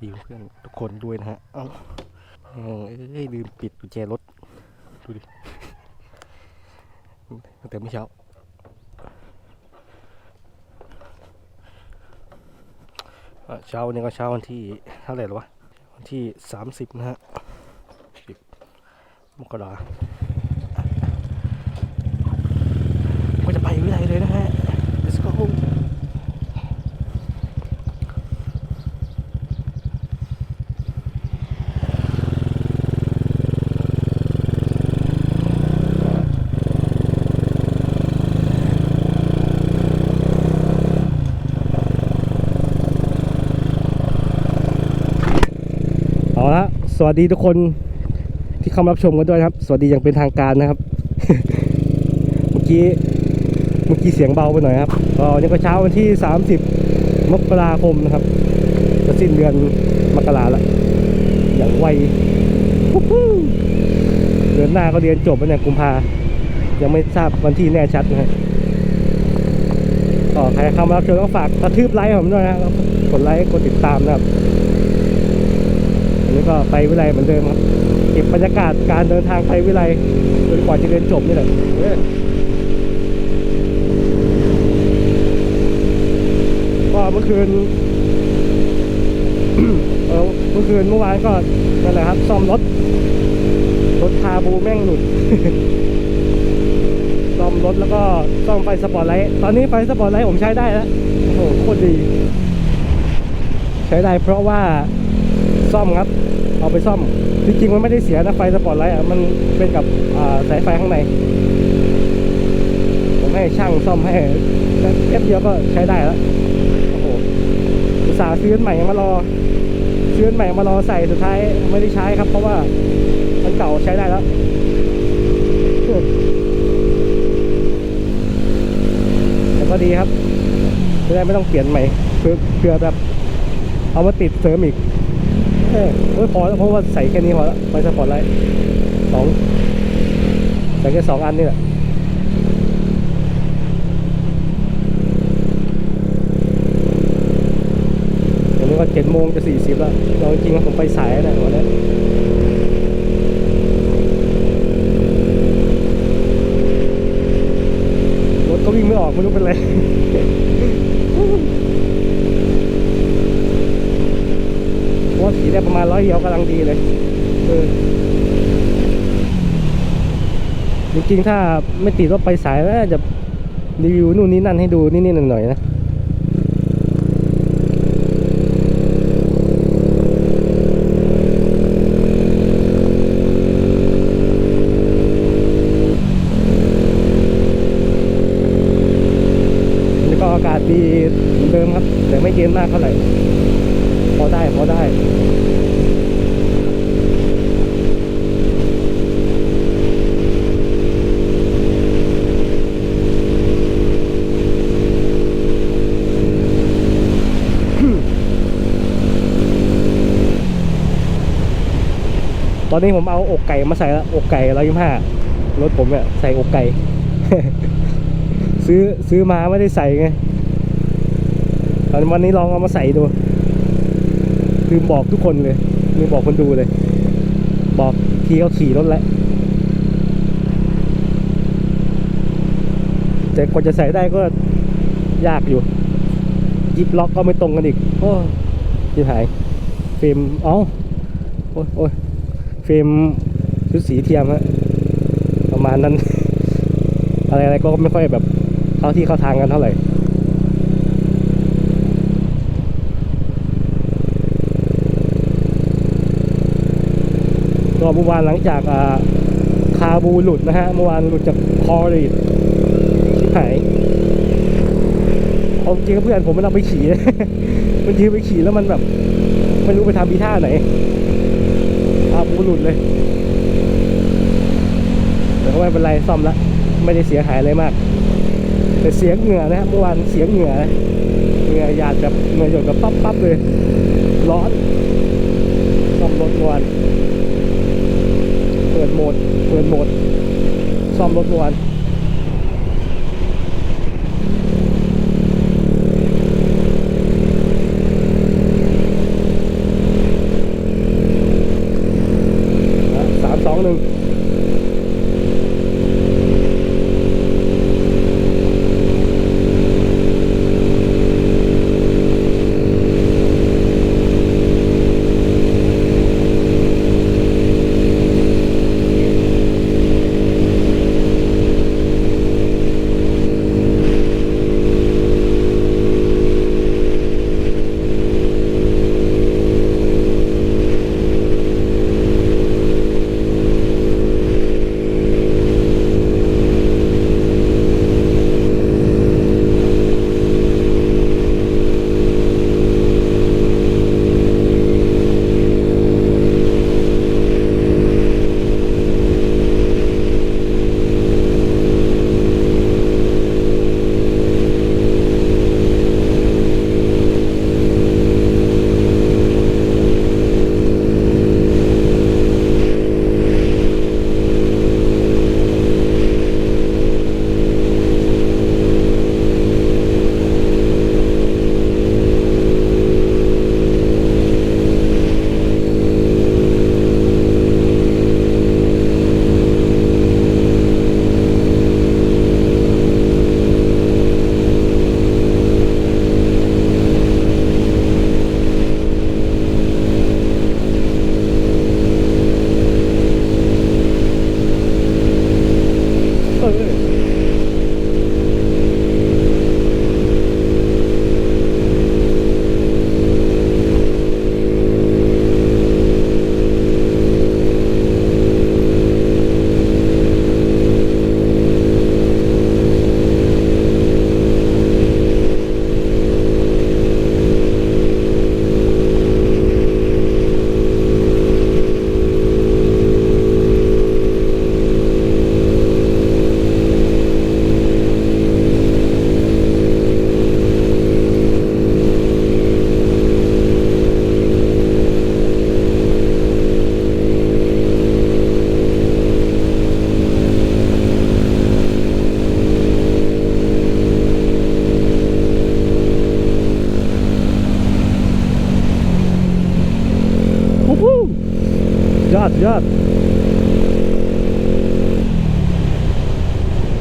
ดีเพื่อนทุกคนด้วยนะฮะ เอ้าเอ้ยลืมปิดกุญแจรถ ดูดิตั้งแต่เมื่อเช้า เช้าวันนี้ก็เช้าวันที่เท่าไหร่แล้ววะ วันที่สามสิบนะฮะสิบมกราก็จะไปวิไลเลยนะฮะ let's go เอาละส วัสดีทุกคนที่เข้ารับชมกันด้วยครับ สวัสดีอย่างเป็นทางการนะครับ เมื่อกี้เมื่อกี้เสียงเบาไปหน่อยครับก็วันนี้ก็เช้าวันที่ 30 มกราคมนะครับจะสิ้นเดือนมกราแล้วอย่างไวเดือนหน้าก็เรียนจบแล้วเนี่ยกุมภายังไม่ทราบวันที่แน่ชัดนะฮะก็ใครเข้ามารับชมก็ฝากกระทืบไลค์ผมด้วยนะครับกดไลค์กดติดตามนะครับ ก็ไปวิไลเหมือนเดิมครับเก็บบรรยากาศการเดินทางไปวิไลจนกว่าจะเรียนจบนี่แหละเออก็เมื่อคืนเออเมื่อคืนเมื่อวานก็นั่นแหละครับซ่อมรถรถคาบูแม่งหลุดซ่อมรถแล้วก็ซ่อมไฟสปอร์ตไลท์ตอนนี้ไฟสปอร์ตไลท์ผมใช้ได้แล้วโอ้โหโคตรดี ใช้ได้เพราะว่า ซ่อมครับ เอาไปซ่อม จริงๆมันไม่ได้เสียนะไฟสปอร์ตไลท์อะ มันเป็นกับสายไฟข้างใน ผมให้ช่างซ่อมให้แค่เดียวก็ใช้ได้แล้วโอ้โหอุตส่าห์ซื้ออันใหม่มารอซื้ออันใหม่มารอใส่สุดท้ายไม่ได้ใช้ครับ เพราะว่ามันเก่าใช้ได้แล้วแต่ก็ดีครับจะได้ไม่ต้องเปลี่ยนใหม่เพื่อเพื่อแบบเอามาติดเสริมอีก เออโอ้ยพอแล้วเพราะว่าใส่แค่นี้พอแล้วไฟสปอร์ตไลท์สองใส่แค่สองอันนี่แหละตอนนี้ก็เจ็ดโมงจะสี่สิบแล้วเราจริงๆผมไปสายนะวันนี้รถก็วิ่งไม่ออกไม่รู้เป็นไราขี่ได้ประมาณร้อยเดียวกำลังดีเลยเออจริงๆถ้าไม่ติดว่าไปสายแล้วจะรีวิวนู่นนี่นั่นให้ดูนิดๆหน่อยๆนะแล้วก็อากาศดีเหมือนเดิมครับแต่ไม่เย็นมากเท่าไหร่ พอได้พอได้ ต อนนี้ผมเอาอกไก่มาใส่ล้วอกไก่ร้อยยี่ห้ารถผมเนี่ยใส่อกไก่ ซื้อซื้อมาไม่ได้ใส่ไงตอนวันนี้ลองเอามาใส่ดูลืมบอกทุกคนเลยลืมบอกคนดูเลย บอกทีเขาขี่รถแล้วแต่กว่าจะใส่ได้ก็ยากอยู่ยิบล็อกก็ไม่ตรงกันอีก โอ้ที่หายเฟรมเอ้า โอ้ยโอ้ย เฟรมชุดสีเทียมฮะประมาณนั้น อะไรอะไรก็ไม่ค่อยแบบเข้าที่เข้าทางกันเท่าไหร่ก็เมื่อวานหลังจากอ่าคาบูหลุดนะฮะเมื่อวานหลุดจากคอรีดชิบหายเอาจริงเพื่อนผมมันเอาไปขี่มันยืมไปขี่แล้วมันแบบ ไม่รู้ไปทำบีท่าไหน บูหลุดเลย แต่ก็ไม่เป็นไรซ่อมละไม่ได้เสียหายอะไรมาก แต่เสียงเหงื่อนะฮะเมื่อวานเสียงเหงื่อเหงื่อหยาดแบบเหงื่อหยดแบบปั๊บปั๊บเลย ร้อนซ่อมรถเมื่อวานเปิดโหมด เปิดโหมด ซ่อมรถเมื่อวาน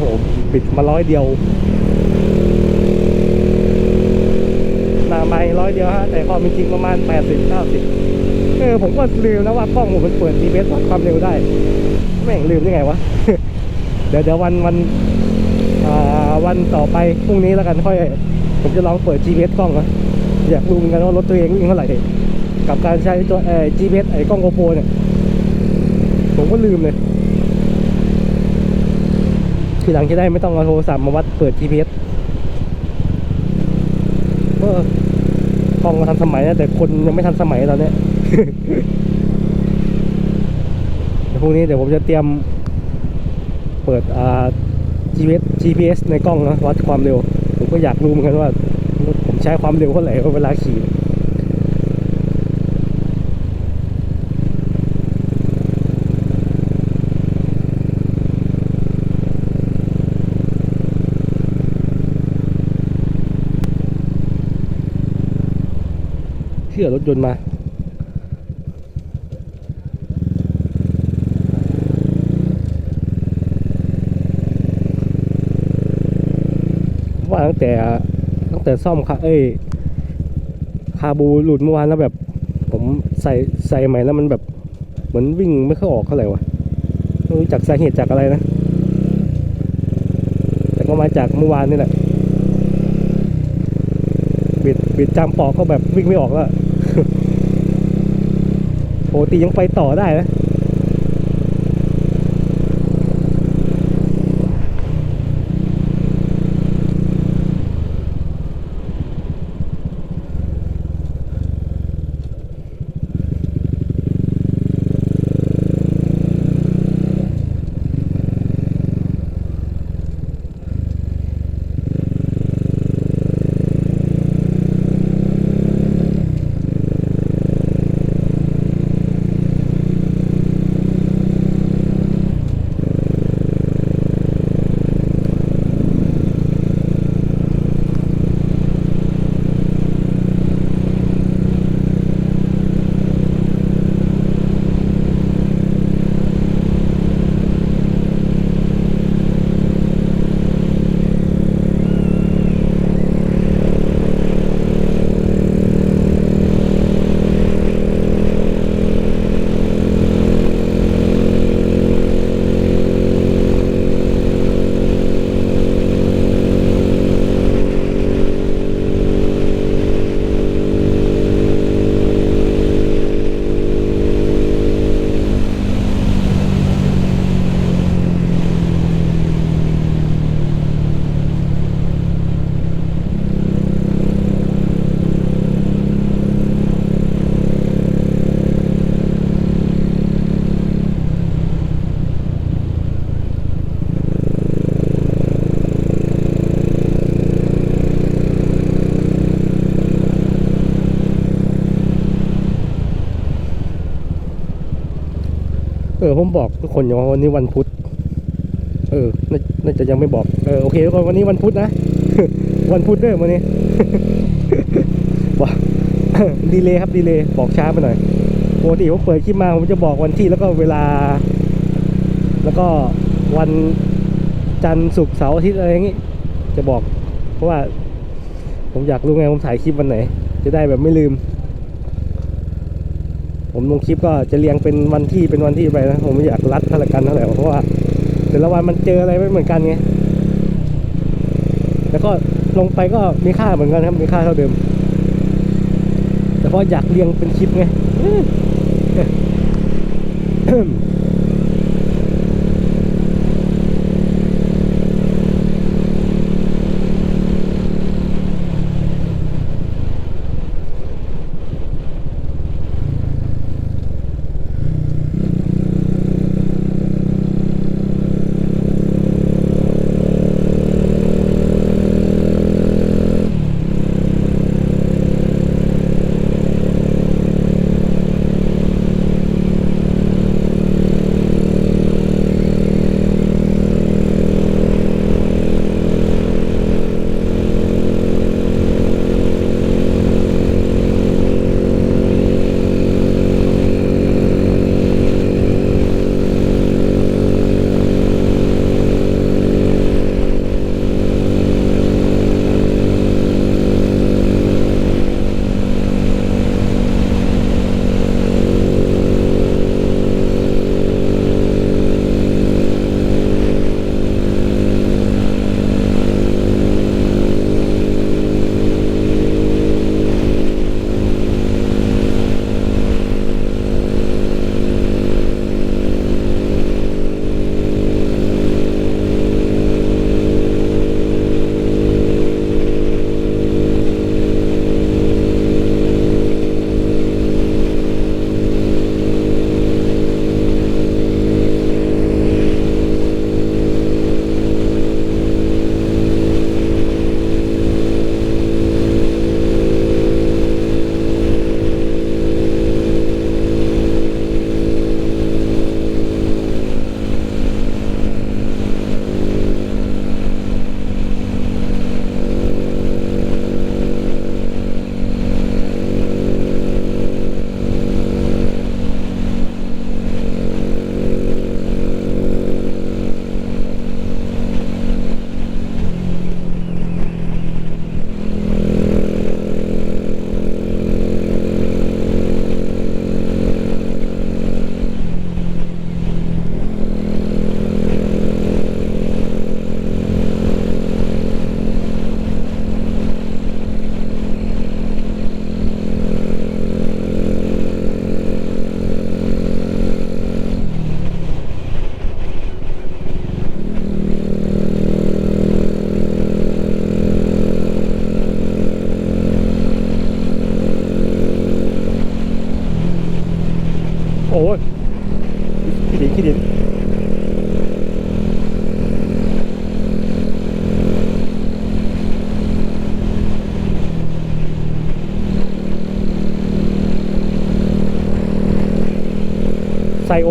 โหปิดมาร้อยเดียวหน้าไม่ร้อยเดียวฮะ แต่ความเป็นจริงประมาณ 80 90 เออ ผมก็ลืมแล้วว่ากล้องผมมันเปิด GPS วัดความเร็วได้ แม่งลืมได้ไงวะ เดี๋ยวเดี๋ยววันวันวันต่อไปพรุ่งนี้แล้วกันค่อย ผมจะลองเปิด GPS กล้องนะอยากรู้เหมือนกันว่ารถตัวเองวิ่งเท่าไหร่กับการใช้ตัวเอ่อ GPS ไอ้กล้องโกโปรเนี่ย ผมก็ลืมเลย ทีหลังจะได้ไม่ต้องเอาโทรศัพท์มาวัดเปิด GPS เออกล้องมาทันสมัยนะแต่คนยังไม่ทันสมัยตอนนี้เดี๋ยวพรุ่งนี้เดี๋ยวผมจะเตรียม เปิดอ่า GPS GPS ในกล้องนะวัดความเร็ว ผมก็อยากรู้เหมือนกันว่า ผมใช้ความเร็วเท่าไหร่เวลาขี่ เชื่อรถยนต์มาว่าตั้งแต่ตั้งแต่ซ่อมคาเอ้ยคาบูหลุดเมื่อวานแล้วแบบ ผมใส่ใส่ใหม่แล้วมันแบบเหมือนวิ่งไม่ค่อยออกเท่าไหร่วะไม่รู้จักสาเหตุจากอะไรนะ แต่ก็มาจากเมื่อวานนี่แหละบิดบิดจำปอกก็แบบวิ่งไม่ออกแล้ว โอ้ตียังไปต่อได้นะ ผมบอกทุกคนอยู่ว่าวันนี้วันพุธเออน่าจะยังไม่บอกเออโอเคทุกคนวันนี้วันพุธนะ วันพุธเด้อวันนี้ว้าดีเลยครับดีเลยบอกช้าไปหน่อยปกติผมเปิดคลิปมาผมจะบอกวันที่แล้วก็เวลา แล้วก็วันจันทร์ศุกร์เสาร์อาทิตย์อะไรอย่างงี้ จะบอก เพราะว่า ผมอยากรู้ไงผมถ่ายคลิปวันไหน จะได้แบบไม่ลืม ผมลงคลิปก็จะเรียงเป็นวันที่เป็นวันที่ไปนะ ผมไม่อยากรัดพละกันเท่าไหร่เพราะว่าแต่ละวันมันเจออะไรไม่เหมือนกันไงแล้วก็ลงไปก็มีค่าเหมือนกันครับมีค่าเท่าเดิม แต่เพราะอยากเรียงเป็นคลิปไง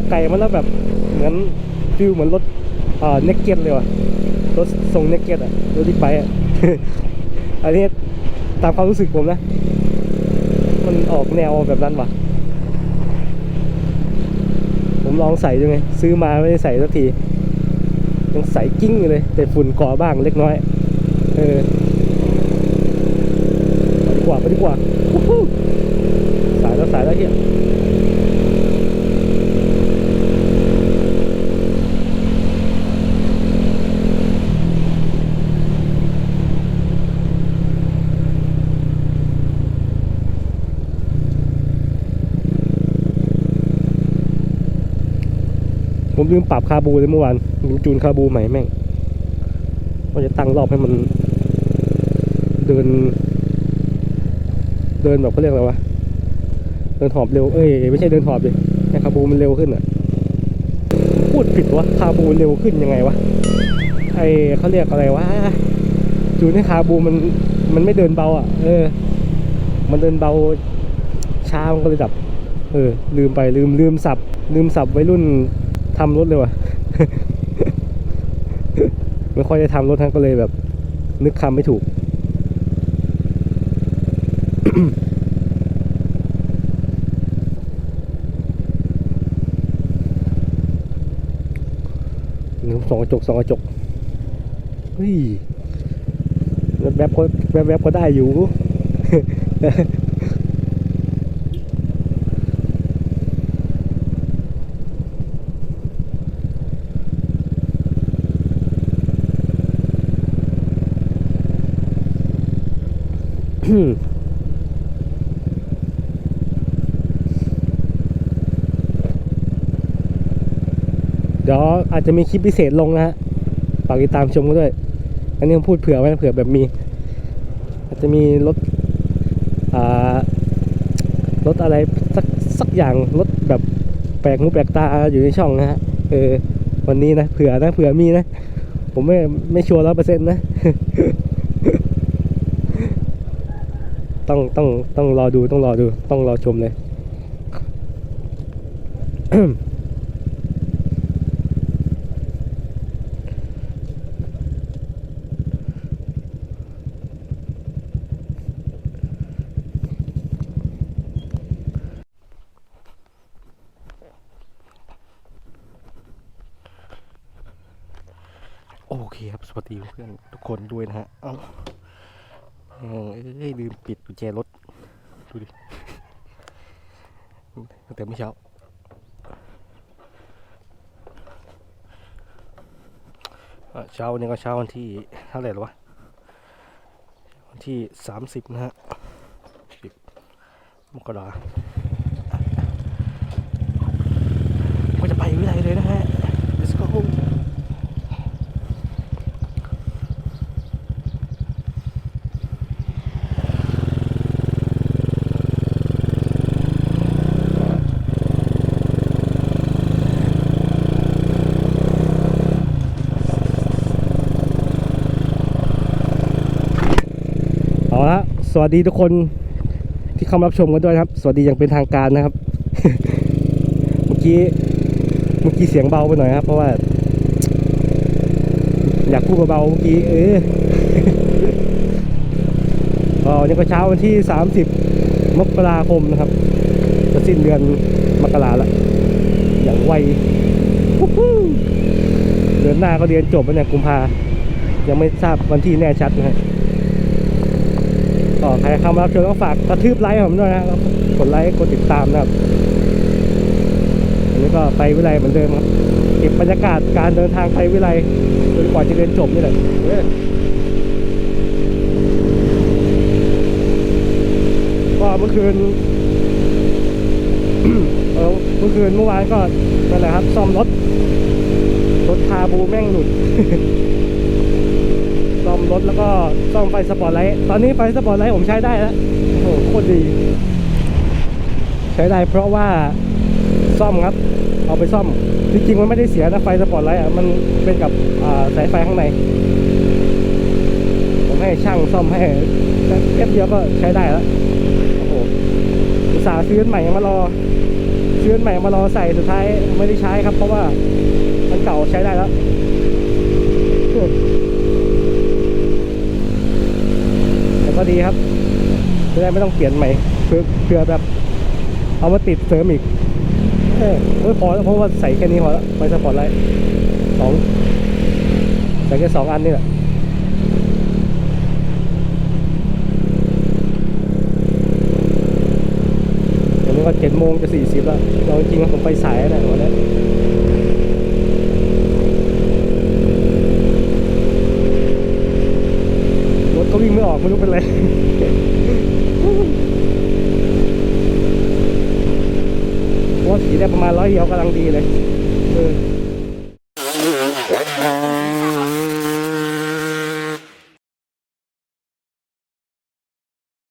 ไก่มันแล้วแบบเหมือนฟิลเหมือนรถเอ่อเน็กเก็ตเลยว่ะรถทรงเน็กเก็ตอะรถที่ไปอะอันนี้ตามความรู้สึกผมนะ มันออกแนวแบบนั้นว่ะ ผมลองใส่ดูไง ซื้อมาไม่ได้ใส่สักที ยังใส่กิ้งอยู่เลย แต่ฝุ่นเกาะบ้างเล็กน้อย เออไปดีกว่าไปดีกว่าสายแล้วสายแล้วเฮีย ลืมปรับคาบูเลยเมื่อวานลืมจูนคาบูใหม่แม่งว่าจะตั้งรอบให้มัน เดิน เดินแบบเขาเรียกอะไรวะเดินหอบเร็วเอ้ยไม่ใช่เดินหอบดิให้คาบูมันเร็วขึ้นอะพูดผิดวะคาบูเร็วขึ้นยังไงวะไอเขาเรียกอะไรวะจูนให้คาบูมันมันไม่เดินเบาอะ เออ มันเดินเบาช้ามันก็เลยดับ เออ ลืมไปลืมลืมสับ ลืมสับไว้รุ่น ทำรถเลยว่ะ ไม่ค่อยได้ทำรถทั้งก็เลยแบบ นึกคำไม่ถูกหนึ่งสองกระจกสองกระจกเฮ้ยแบบแบบก็แบบแบบก็ได้อยู่ เดี๋ยวอาจจะมีคลิปพิเศษลงนะฮะฝากติดตามชมกันด้วย อันนี้ผมพูดเผื่อไว้เผื่อแบบมี อาจจะมีรถอ่ารถอะไรสักสักอย่างรถแบบแปลกหูแปลกตาอยู่ในช่องนะฮะเออวันนี้นะเผื่อนะเผื่อมีนะ ผมไม่ไม่ชัวร์ร้อยเปอร์เซ็นต์นะ ต้องต้องต้องรอดูต้องรอดูต้องรอชมเลยโอเคครับ สวัสดีเพื่อนทุกคนด้วยนะฮะ เอ้าเออเอ้ยลืมปิดกุญแจรถ ดูดิตั้งแต่เมื่อเช้าอะเช้าวันนี้ก็เช้าวันที่เท่าไหร่แล้ววะ วันที่สามสิบนะฮะสิบมกราก็จะไปวิไลเลยนะฮะ let's go เอาละ สวัสดีทุกคนที่เข้ารับชมกันด้วยครับ สวัสดีอย่างเป็นทางการนะครับ เมื่อกี้เมื่อกี้เสียงเบาไปหน่อยครับ เพราะว่า อยากพูดเบาๆเมื่อกี้เออวันนี้ก็เช้าวันที่ 30 มกราคมนะครับจะสิ้นเดือนมกราละ อย่างไวเดือนหน้าก็เรียนจบแล้วเนี่ยกุมภายังไม่ทราบวันที่แน่ชัดนะฮะ ก็ใครเข้ามารับชมก็ฝากกระทืบไลค์ผมด้วยนะแล้วกดไลค์ กดติดตามนะครับอันนี้ก็ไปวิไลเหมือนเดิมครับ เก็บบรรยากาศการเดินทางไปวิไลจนกว่าจะเรียนจบนี่แหละก็เมื่อคืนเมื่อคืนเมื่อวานก็นั่นแหละครับ ซ่อมรถ รถคาบูแม่งหลุด รถแล้วก็ซ่อมไฟสปอร์ตไลท์ตอนนี้ไฟสปอร์ตไลท์ผมใช้ได้แล้วโอ้โหโคตรดี ใช้ได้เพราะว่าซ่อมครับ เอาไปซ่อมจริงๆมันไม่ได้เสียนะไฟสปอร์ตไลท์อะมันเป็นกับสายไฟข้างใน ผมให้ช่างซ่อมให้แป๊บเดียวก็ใช้ได้แล้วโอ้โหอุตส่าห์ซื้อใหม่มารอซื้อใหม่มารอใส่สุดท้ายไม่ได้ใช้ครับ เพราะว่ามันเก่าใช้ได้แล้วแต่ ก็ดีครับจะได้ไม่ต้องเปลี่ยนใหม่เพื่อเพื่อแบบ เอามาติดเสริมอีกเออพอแล้วเพราะว่าใส่แค่นี้พอแล้วไฟสปอร์ตไลท์สองใส่แค่สองอันนี่แหละตอนนี้ก็เจ็ดโมงจะสี่สิบแล้วเราจริงๆผมไปสายนะวันนี้รถก็ วิ่งไม่ออกไม่รู้เป็นไรว่าสีได้ประมาณร้อยเดียวกำลังดีเลยเออ